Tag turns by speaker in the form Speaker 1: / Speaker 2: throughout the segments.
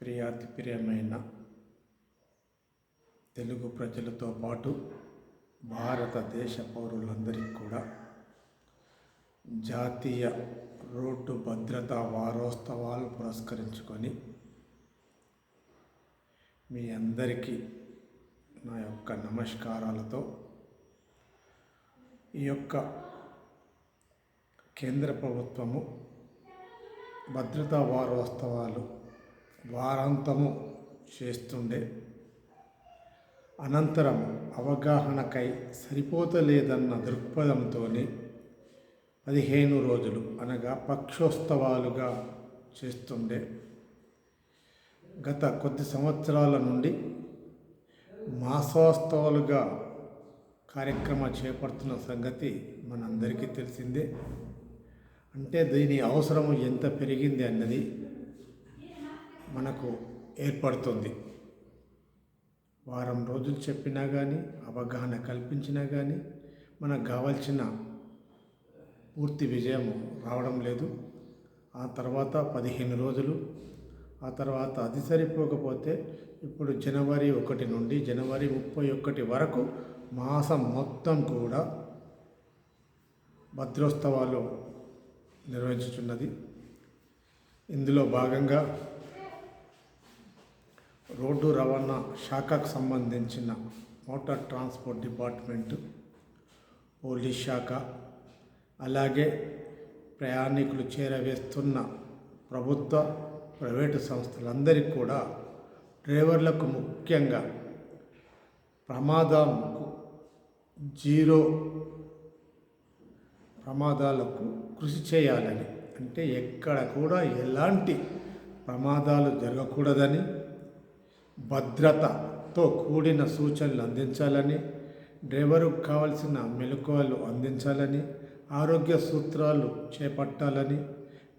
Speaker 1: ప్రియాతి ప్రియమైన తెలుగు ప్రజలతో పాటు భారతదేశ పౌరులందరికీ కూడా జాతీయ రోడ్డు భద్రతా వారోత్సవాలు పురస్కరించుకొని మీ అందరికీ నా యొక్క నమస్కారాలతో ఈ యొక్క కేంద్ర ప్రభుత్వము భద్రతా వారోత్సవాలు వారాంతము చేస్తుండే. అనంతరం అవగాహనకై సరిపోతలేదన్న దృక్పథంతోనే పదిహేను రోజులు అనగా పక్షోత్సవాలుగా చేస్తుండే. గత కొద్ది సంవత్సరాల నుండి మాసోత్సవాలుగా కార్యక్రమం చేపడుతున్న సంగతి మనందరికీ తెలిసిందే. అంటే దీని అవసరం ఎంత పెరిగింది అన్నది మనకు ఏర్పడుతుంది. వారం రోజులు చెప్పినా కానీ అవగాహన కల్పించినా కానీ మనకు కావాల్సిన పూర్తి విజయం రావడం లేదు. ఆ తర్వాత పదిహేను రోజులు ఆ తర్వాత అది సరిపోకపోతే ఇప్పుడు జనవరి ఒకటి నుండి జనవరి ముప్పై ఒకటి వరకు మాసం మొత్తం కూడా భద్రోత్సవాలు నిర్వహించుచున్నది. ఇందులో భాగంగా రోడ్డు రవాణా శాఖకు సంబంధించిన మోటార్ ట్రాన్స్పోర్ట్ డిపార్ట్మెంటు పోలీస్ శాఖ అలాగే ప్రయాణికులు చేరవేస్తున్న ప్రభుత్వ ప్రైవేటు సంస్థలందరికీ కూడా డ్రైవర్లకు ముఖ్యంగా ప్రమాదాలకు జీరో ప్రమాదాలకు కృషి చేయాలని. అంటే ఎక్కడ కూడా ఎలాంటి ప్రమాదాలు జరగకూడదని భద్రతతో కూడిన సూచనలు అందించాలని డ్రైవరుకు కావలసిన మెలకువలు అందించాలని ఆరోగ్య సూత్రాలు చేపట్టాలని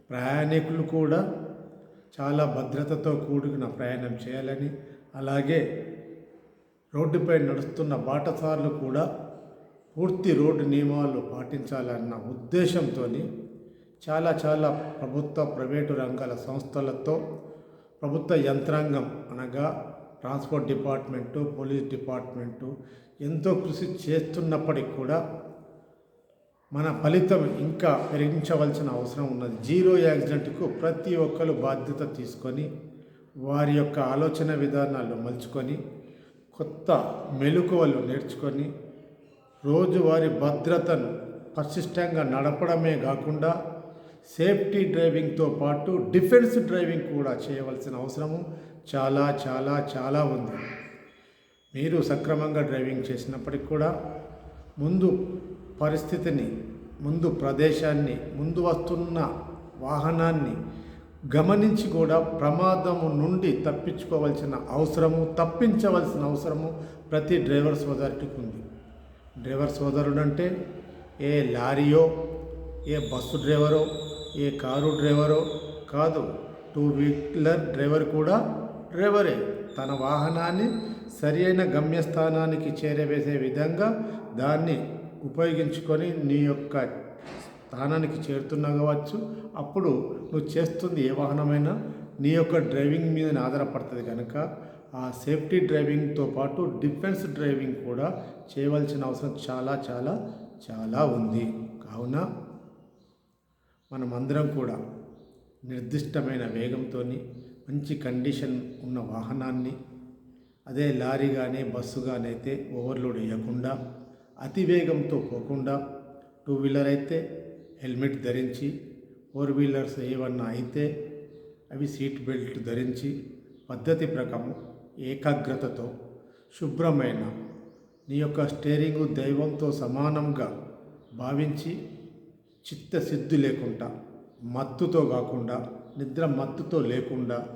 Speaker 1: ప్రయాణికులు కూడా చాలా భద్రతతో కూడిన ప్రయాణం చేయాలని అలాగే రోడ్డుపై నడుస్తున్న బాటసార్లు కూడా పూర్తి రోడ్డు నియమాలు పాటించాలన్న ఉద్దేశంతో చాలా చాలా ప్రభుత్వ ప్రైవేటు రంగాల సంస్థలతో ప్రభుత్వ యంత్రాంగం అనగా ట్రాన్స్పోర్ట్ డిపార్ట్మెంటు పోలీస్ డిపార్ట్మెంటు ఎంతో కృషి చేస్తున్నప్పటికి కూడా మన ఫలితం ఇంకా పెరిగించవలసిన అవసరం ఉన్నది. జీరో యాక్సిడెంట్కు ప్రతి ఒక్కరు బాధ్యత తీసుకొని వారి యొక్క ఆలోచన విధానాలు మలుచుకొని కొత్త మెలకువలు నేర్చుకొని రోజువారి భద్రతను పరిశిష్టంగా నడపడమే కాకుండా సేఫ్టీ డ్రైవింగ్తో పాటు డిఫెన్స్ డ్రైవింగ్ కూడా చేయవలసిన అవసరము చాలా చాలా చాలా ఉంది. మీరు సక్రమంగా డ్రైవింగ్ చేసినప్పటికి కూడా ముందు పరిస్థితిని ముందు ప్రదేశాన్ని ముందు వస్తున్న వాహనాన్ని గమనించి కూడా ప్రమాదము నుండి తప్పించుకోవాల్సిన అవసరము తప్పించవలసిన అవసరము ప్రతి డ్రైవర్ సోదరుడికి ఉంది. డ్రైవర్ సోదరుడు అంటే ఏ లారీయో ఏ బస్సు డ్రైవరో ఏ కారు డ్రైవరో కాదు. టూ వీలర్ డ్రైవర్ కూడా డ్రైవరే. తన వాహనాన్ని సరియైన గమ్యస్థానానికి చేరవేసే విధంగా దాన్ని ఉపయోగించుకొని నీ యొక్క స్థానానికి చేరుతున్నా కావచ్చు. అప్పుడు నువ్వు చేస్తుంది ఏ వాహనమైనా నీ యొక్క డ్రైవింగ్ మీద ఆధారపడుతుంది కనుక ఆ సేఫ్టీ డ్రైవింగ్తో పాటు డిఫెన్స్ డ్రైవింగ్ కూడా చేయవలసిన అవసరం చాలా చాలా చాలా ఉంది. కావున మనమందరం కూడా నిర్దిష్టమైన వేగంతో మంచి కండిషన్ ఉన్న వాహనాన్ని అదే లారీ కానీ బస్సు కానీ అయితే ఓవర్లోడ్ వేయకుండా అతి వేగంతో పోకుండా టూ వీలర్ అయితే హెల్మెట్ ధరించి ఫోర్ వీలర్స్ ఏమన్నా అయితే అవి సీట్ బెల్ట్ ధరించి పద్ధతి ప్రకారం ఏకాగ్రతతో శుభ్రమైన నీ యొక్క స్టేరింగ్ దైవంతో సమానంగా భావించి చిత్తశుద్ధి లేకుండా మత్తుతో కాకుండా నిద్ర మత్తుతో లేకుండా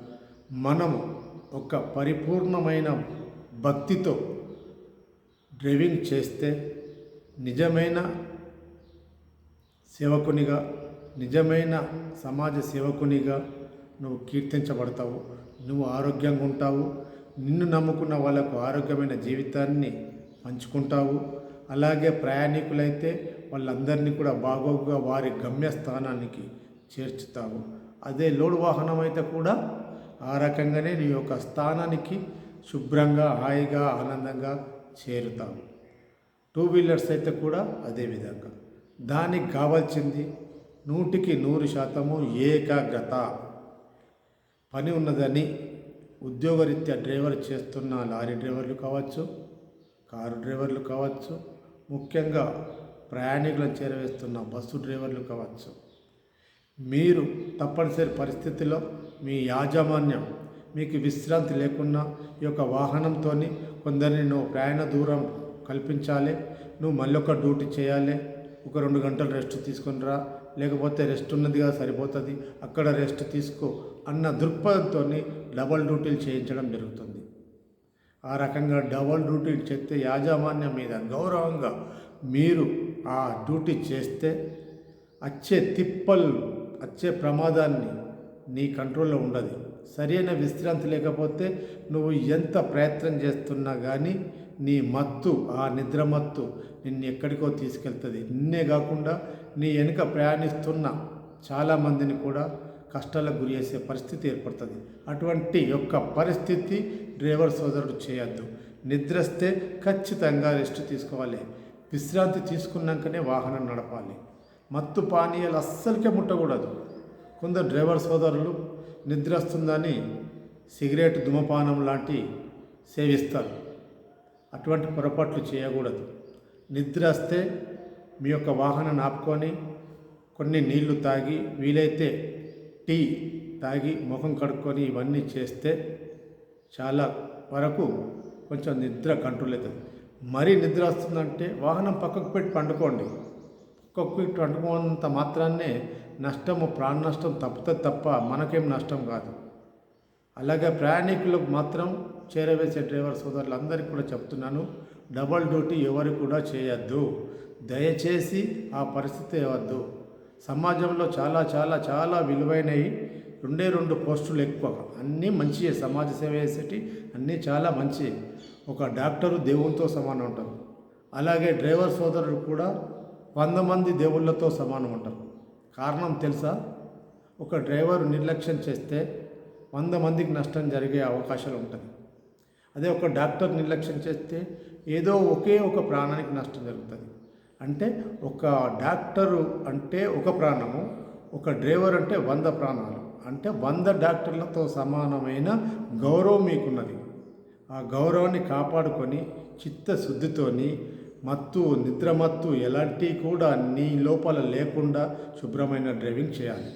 Speaker 1: మనము ఒక పరిపూర్ణమైన భక్తితో డ్రైవింగ్ చేస్తే నిజమైన సేవకునిగా నిజమైన సమాజ సేవకునిగా నువ్వు కీర్తించబడతావు. నువ్వు ఆరోగ్యంగా ఉంటావు. నిన్ను నమ్ముకున్న వాళ్ళకు ఆరోగ్యమైన జీవితాన్ని పంచుకుంటావు. అలాగే ప్రయాణికులైతే వాళ్ళందరినీ కూడా బాగోగుగా వారి గమ్యస్థానానికి చేర్చుతావు. అదే లోడ్ వాహనం అయితే కూడా ఆ రకంగానే నీ యొక్క స్థానానికి శుభ్రంగా హాయిగా ఆనందంగా చేరుతావు. టూ వీలర్స్ అయితే కూడా అదే విధంగా. దానికి కావాల్సింది నూటికి నూరు శాతము ఏకాగ్రత. పని ఉన్నదని ఉద్యోగరీత్యా డ్రైవర్ చేస్తున్న లారీ డ్రైవర్లు కావచ్చు కారు డ్రైవర్లు కావచ్చు ముఖ్యంగా ప్రయాణికులను చేరవేస్తున్న బస్సు డ్రైవర్లు కావచ్చు. మీరు తప్పనిసరి పరిస్థితిలో మీ యాజమాన్యం మీకు విశ్రాంతి లేకున్నా ఈ యొక్క వాహనంతో కొందరిని నువ్వు ప్రయాణ దూరం కల్పించాలి. నువ్వు మళ్ళీ ఒక డ్యూటీ చేయాలి. ఒక రెండు గంటలు రెస్ట్ తీసుకునిరా లేకపోతే రెస్ట్ ఉన్నదిగా సరిపోతుంది. అక్కడ రెస్ట్ తీసుకో అన్న దృక్పథంతో డబల్ డ్యూటీలు చేయించడం జరుగుతుంది. ఆ రకంగా డబల్ డ్యూటీలు చేస్తే యాజమాన్యం మీద గౌరవంగా మీరు ఆ డ్యూటీ చేస్తే వచ్చే తిప్పలు వచ్చే ప్రమాదాన్ని నీ కంట్రోల్లో ఉండదు. సరైన విశ్రాంతి లేకపోతే నువ్వు ఎంత ప్రయత్నం చేస్తున్నా కానీ నీ మత్తు ఆ నిద్ర మత్తు నిన్ను ఎక్కడికో తీసుకెళ్తుంది. నిన్నే కాకుండా నీ వెనుక ప్రయాణిస్తున్న చాలామందిని కూడా కష్టాలకు గురి చేసే పరిస్థితి ఏర్పడుతుంది. అటువంటి యొక్క పరిస్థితి డ్రైవర్ సోదరుడు చేయొద్దు. నిద్రస్తే ఖచ్చితంగా రెస్ట్ తీసుకోవాలి. విశ్రాంతి తీసుకున్నాకనే వాహనం నడపాలి. మత్తు పానీయాలు అస్సలకే ముట్టకూడదు. కొందరు డ్రైవర్ సోదరులు నిద్ర వస్తుందని సిగరెట్ ధూమపానం లాంటి సేవిస్తారు. అటువంటి పొరపాట్లు చేయకూడదు. నిద్ర వస్తే మీ యొక్క వాహనం ఆపుకొని కొన్ని నీళ్ళు తాగి వీలైతే టీ తాగి ముఖం కడుక్కొని ఇవన్నీ చేస్తే చాలా వరకు కొంచెం నిద్ర కంట్రోల్ అవుతుంది. మరీ నిద్ర వస్తుందంటే వాహనం పక్కకు పెట్టి పండుకోండి. పక్కకు పెట్టి పండుకున్నంత మాత్రాన్నే నష్టము ప్రాణ నష్టం తప్పుతుంది తప్ప మనకేం నష్టం కాదు. అలాగే ప్రయాణికులకు మాత్రం చేరవేసే డ్రైవర్ సోదరులందరికీ కూడా చెప్తున్నాను డబల్ డ్యూటీ ఎవరు కూడా చేయొద్దు. దయచేసి ఆ పరిస్థితి ఇవ్వద్దు సమాజంలో చాలా చాలా చాలా విలువైనవి రెండే రెండు పోస్టులు ఎక్కువ. అన్నీ మంచి సమాజ సేవ చేసేటి అన్నీ చాలా మంచి ఒక డాక్టరు దేవునితో సమానం ఉంటారు అలాగే డ్రైవర్ సోదరుడు కూడా వంద మంది దేవుళ్ళతో సమానం ఉంటారు కారణం తెలుసా? ఒక డ్రైవర్ నిర్లక్ష్యం చేస్తే వంద మందికి నష్టం జరిగే అవకాశాలు ఉంటుంది. అదే ఒక డాక్టర్ నిర్లక్ష్యం చేస్తే ఏదో ఒకే ఒక ప్రాణానికి నష్టం జరుగుతుంది. అంటే ఒక డాక్టరు అంటే ఒక ప్రాణము ఒక డ్రైవర్ అంటే వంద ప్రాణాలు. అంటే వంద డాక్టర్లతో సమానమైన గౌరవం మీకున్నది. ఆ గౌరవాన్ని కాపాడుకొని చిత్తశుద్ధితోని మత్తు నిద్రమత్తు ఎలాంటి కూడా నీ లోపల లేకుండా శుభ్రమైన డ్రైవింగ్ చేయాలి.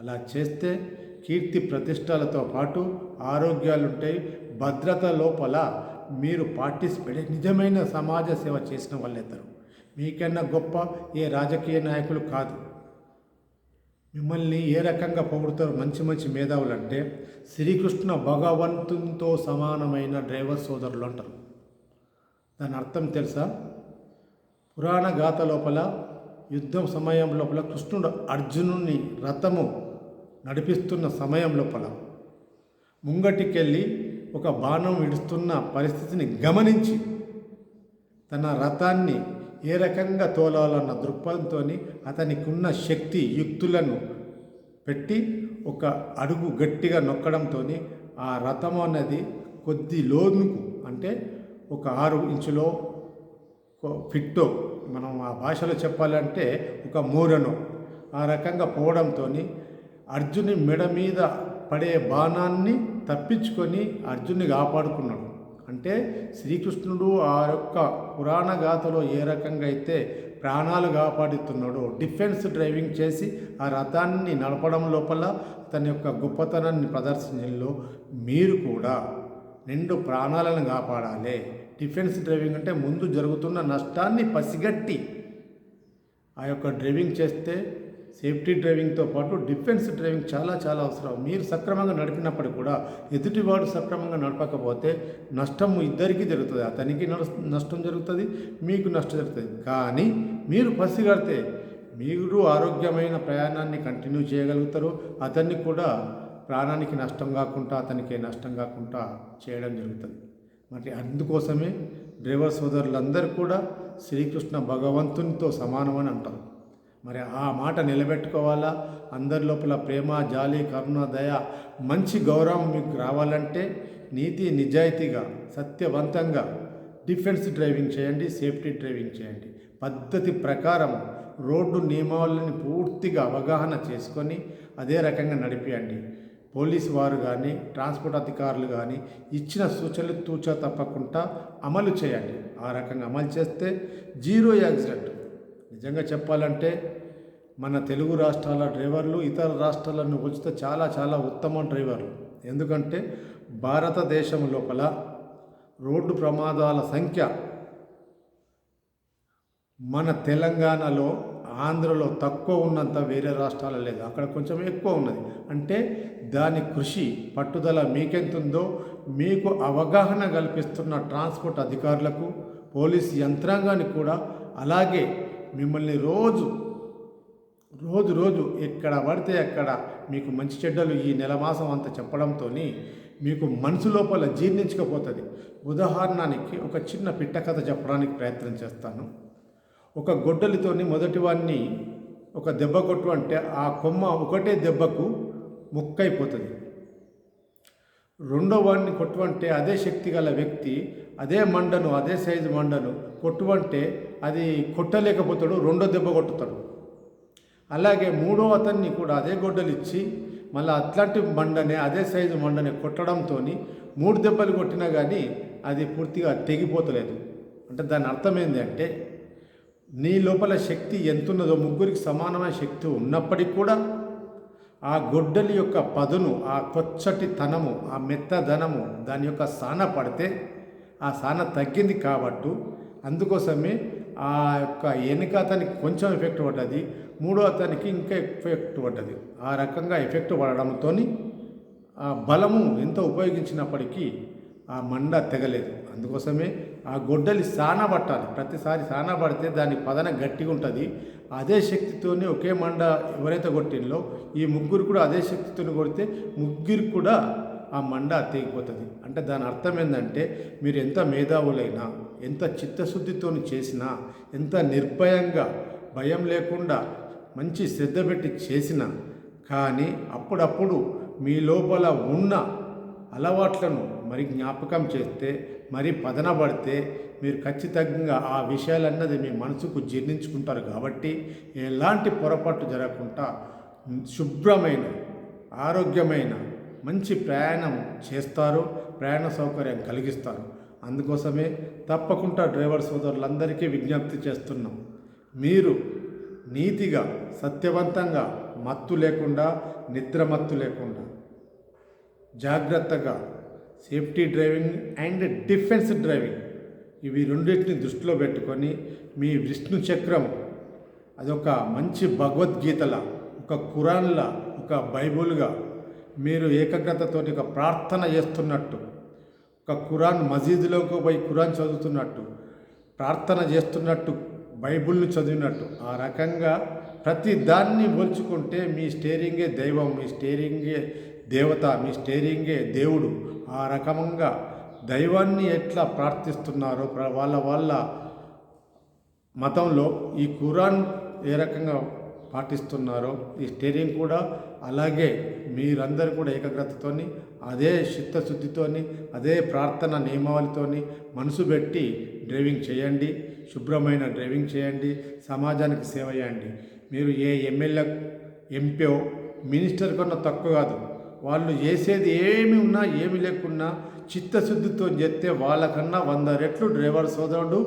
Speaker 1: అలా చేస్తే కీర్తి ప్రతిష్టలతో పాటు ఆరోగ్యాలుంటాయి. భద్రత లోపల మీరు పార్టిసిపేట్ నిజమైన సమాజ సేవ చేసిన వాళ్ళిద్దరు మీకన్నా గొప్ప ఏ రాజకీయ నాయకులు కాదు. మిమ్మల్ని ఏ రకంగా పొగుడుతారు మంచి మంచి మేధావులు అంటే శ్రీకృష్ణ భగవంతునితో సమానమైన డ్రైవర్ సోదరులు అంటారు. దాని అర్థం తెలుసా? పురాణ గాథ లోపల యుద్ధం సమయం లోపల కృష్ణుడు అర్జునుని రథము నడిపిస్తున్న సమయం లోపల ముంగటికెళ్ళి ఒక బాణం విడుస్తున్న పరిస్థితిని గమనించి తన రథాన్ని ఏ రకంగా తోలాలన్న దృక్పథంతో అతనికి ఉన్న శక్తి యుక్తులను పెట్టి ఒక అడుగు గట్టిగా నొక్కడంతో ఆ రథం అన్నది కొద్ది లోనుకు అంటే ఒక ఆరు ఇంచులో ఫిట్టో మనం ఆ భాషలో చెప్పాలంటే ఒక మూరను ఆ రకంగా పోవడంతో అర్జుని మెడ మీద పడే బాణాన్ని తప్పించుకొని అర్జున్ని కాపాడుకున్నాడు. అంటే శ్రీకృష్ణుడు ఆ యొక్క పురాణ గాథలో ఏ రకంగా అయితే ప్రాణాలు కాపాడుతున్నాడో డిఫెన్స్ డ్రైవింగ్ చేసి ఆ రథాన్ని నడపడం లోపల తన యొక్క గొప్పతనాన్ని ప్రదర్శనలో మీరు కూడా రెండు ప్రాణాలను కాపాడాలి. డిఫెన్స్ డ్రైవింగ్ అంటే ముందు జరుగుతున్న నష్టాన్ని పసిగట్టి ఆ యొక్క డ్రైవింగ్ చేస్తే సేఫ్టీ డ్రైవింగ్తో పాటు డిఫెన్స్ డ్రైవింగ్ చాలా చాలా అవసరం. మీరు సక్రమంగా నడిపినప్పటికీ కూడా ఎదుటివాడు సక్రమంగా నడపకపోతే నష్టం ఇద్దరికీ జరుగుతుంది. అతనికి నష్టం జరుగుతుంది మీకు నష్టం జరుగుతుంది. కానీ మీరు పసిగడితే మీరు ఆరోగ్యమైన ప్రయాణాన్ని కంటిన్యూ చేయగలుగుతారు. అతన్ని కూడా ప్రాణానికి నష్టం కాకుండా అతనికి నష్టం కాకుండా చేయడం జరుగుతుంది. మరి అందుకోసమే డ్రైవర్ సోదరులందరూ కూడా శ్రీకృష్ణ భగవంతునితో సమానమని అంటారు. మరి ఆ మాట నిలబెట్టుకోవాలా? అందరి లోపల ప్రేమ జాలి కరుణ దయ మంచి గౌరవం మీకు రావాలంటే నీతి నిజాయితీగా సత్యవంతంగా డిఫెన్స్ డ్రైవింగ్ చేయండి సేఫ్టీ డ్రైవింగ్ చేయండి. పద్ధతి ప్రకారం రోడ్డు నియమావళిని పూర్తిగా అవగాహన చేసుకొని అదే రకంగా నడిపియండి. పోలీసు వారు కానీ ట్రాన్స్పోర్ట్ అధికారులు కానీ ఇచ్చిన సూచనలు తూచా తప్పకుండా అమలు చేయండి. ఆ రకంగా అమలు చేస్తే జీరో యాక్సిడెంట్ నిజంగా చెప్పాలంటే మన తెలుగు రాష్ట్రాల డ్రైవర్లు ఇతర రాష్ట్రాలను పోల్చితే చాలా చాలా ఉత్తమ డ్రైవర్లు. ఎందుకంటే భారతదేశం లోపల రోడ్డు ప్రమాదాల సంఖ్య మన తెలంగాణలో ఆంధ్రలో తక్కువ ఉన్నంత వేరే రాష్ట్రాలు లేదు. అక్కడ కొంచెం ఎక్కువ ఉన్నది. అంటే దాని కృషి పట్టుదల మీకెంతుందో మీకు అవగాహన కల్పిస్తున్న ట్రాన్స్పోర్ట్ అధికారులకు పోలీస్ యంత్రాంగానికి కూడా అలాగే మిమ్మల్ని రోజు రోజు రోజు ఎక్కడ పడితే అక్కడ మీకు మంచి చెడ్డలు ఈ నెల మాసం అంతా చెప్పడంతో మీకు మనసు లోపల జీర్ణించకపోతుంది. ఉదాహరణకి ఒక చిన్న పిట్ట కథ చెప్పడానికి ప్రయత్నం చేస్తాను. ఒక గొడ్డలితోని మొదటి వాడిని ఒక దెబ్బ కొట్టు అంటే ఆ కొమ్మ ఒకటే దెబ్బకు ముక్కైపోతుంది. రెండో వాడిని కొట్టువంటే అదే శక్తి గల వ్యక్తి అదే మండను అదే సైజు మండను కొట్టువంటే అది కొట్టలేకపోతాడు రెండో దెబ్బ కొట్టుతాడు. అలాగే మూడో అతన్ని కూడా అదే గొడ్డలు ఇచ్చి మళ్ళీ అట్లాంటి మండనే అదే సైజు మండనే కొట్టడంతో మూడు దెబ్బలు కొట్టినా కానీ అది పూర్తిగా తెగిపోతలేదు. అంటే దాని అర్థం ఏంటి అంటే నీ లోపల శక్తి ఎంతున్నదో ముగ్గురికి సమానమైన శక్తి ఉన్నప్పటికీ కూడా ఆ గొడ్డలి యొక్క పదును ఆ కొచ్చటి తనము ఆ మెత్తదనము దాని యొక్క సాన పడితే ఆ సాన తగ్గింది కాబట్టి అందుకోసమే ఆ యొక్క వెనుక అతనికి కొంచెం ఎఫెక్ట్ పడ్డది మూడో అతనికి ఇంకా ఎఫెక్ట్ పడ్డది. ఆ రకంగా ఎఫెక్ట్ పడడంతో ఆ బలము ఎంత ఉపయోగించినప్పటికీ ఆ మండ తెగలేదు. అందుకోసమే ఆ గొడ్డలి సాన పట్టాలి. ప్రతిసారి సానా పడితే దాని పదన గట్టిగా ఉంటుంది. అదే శక్తితోనే ఒకే మండ ఎవరైతే కొట్టిందో ఈ ముగ్గురు కూడా అదే శక్తితో కొడితే ముగ్గురు కూడా ఆ మండ తెగిపోతుంది. అంటే దాని అర్థం ఏంటంటే మీరు ఎంత మేధావులైనా ఎంత చిత్తశుద్ధితో చేసినా ఎంత నిర్భయంగా భయం లేకుండా మంచి శ్రద్ధ పెట్టి చేసినా కానీ అప్పుడప్పుడు మీ లోపల ఉన్న అలవాట్లను మరి జ్ఞాపకం చేస్తే మరి పదనబడితే మీరు ఖచ్చితంగా ఆ విషయాలన్నది మీ మనసుకు జీర్ణించుకుంటారు కాబట్టి ఎలాంటి పొరపాటు జరగకుండా శుభ్రమైన ఆరోగ్యమైన మంచి ప్రయాణం చేస్తారు ప్రయాణ సౌకర్యం కలిగిస్తారు. అందుకోసమే తప్పకుండా డ్రైవర్ సోదరులందరికీ విజ్ఞప్తి చేస్తున్నాం. మీరు నీతిగా సత్యవంతంగా మత్తు లేకుండా నిద్రమత్తు లేకుండా జాగ్రత్తగా safety driving and defence driving ఇవి రెండింటిని దృష్టిలో పెట్టుకొని మీ విష్ణు చక్రం అదొక మంచి భగవద్గీతల ఒక కురాన్ల ఒక బైబుల్గా మీరు ఏకాగ్రతతో ఒక ప్రార్థన చేస్తున్నట్టు ఒక కురాన్ మసీదులోకి పోయి కురాన్ చదువుతున్నట్టు ప్రార్థన చేస్తున్నట్టు బైబుల్ని చదివినట్టు ఆ రకంగా ప్రతి దాన్ని పోల్చుకుంటే మీ స్టేరింగే దైవం మీ స్టేరింగే దేవత మీ స్టేరింగే దేవుడు. ఆ రకంగా దైవాన్ని ఎట్లా ప్రార్థిస్తున్నారో వాళ్ళ వాళ్ళ మతంలో ఈ ఖురాన్ ఏ రకంగా పాటిస్తున్నారో ఈ స్టేరింగ్ కూడా అలాగే మీరందరూ కూడా ఏకాగ్రతతోని అదే చిత్తశుద్ధితోని అదే ప్రార్థన నియమావళితోని మనసు పెట్టి డ్రైవింగ్ చేయండి శుభ్రమైన డ్రైవింగ్ చేయండి సమాజానికి సేవ చేయండి. మీరు ఏ ఎమ్మెల్యే ఎంపీ మినిస్టర్ కన్నా తక్కువ కాదు. వాళ్ళు చేసేది ఏమి ఉన్నా ఏమి లేకున్నా చిత్తశుద్ధితో చెప్తే వాళ్ళకన్నా వంద రెట్లు డ్రైవర్ సోదరుడు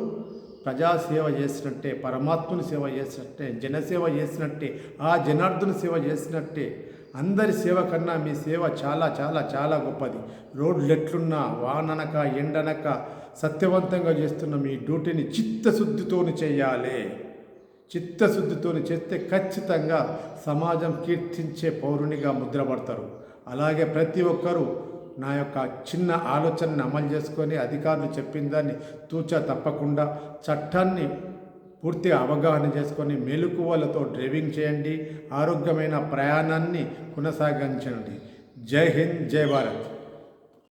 Speaker 1: ప్రజాసేవ చేసినట్టే పరమాత్ముని సేవ చేసినట్టే జనసేవ చేసినట్టే ఆ జనార్దుని సేవ చేసినట్టే అందరి సేవ కన్నా మీ సేవ చాలా చాలా చాలా గొప్పది. రోడ్లు ఎట్లున్నా వాననక ఎండనక సత్యవంతంగా చేస్తున్న మీ డ్యూటీని చిత్తశుద్ధితోని చేయాలి. చిత్తశుద్ధితోని చేస్తే ఖచ్చితంగా సమాజం కీర్తించే పౌరునిగా ముద్రపడతారు. అలాగే ప్రతి ఒక్కరూ నా యొక్క చిన్న ఆలోచనని అమలు చేసుకొని అధికారులు చెప్పిన దాన్ని తూచా తప్పకుండా చట్టాన్ని పూర్తి అవగాహన చేసుకొని మెలకువలతో డ్రైవింగ్ చేయండి ఆరోగ్యమైన ప్రయాణాన్ని కొనసాగించండి. జై హింద్ జై భారత్.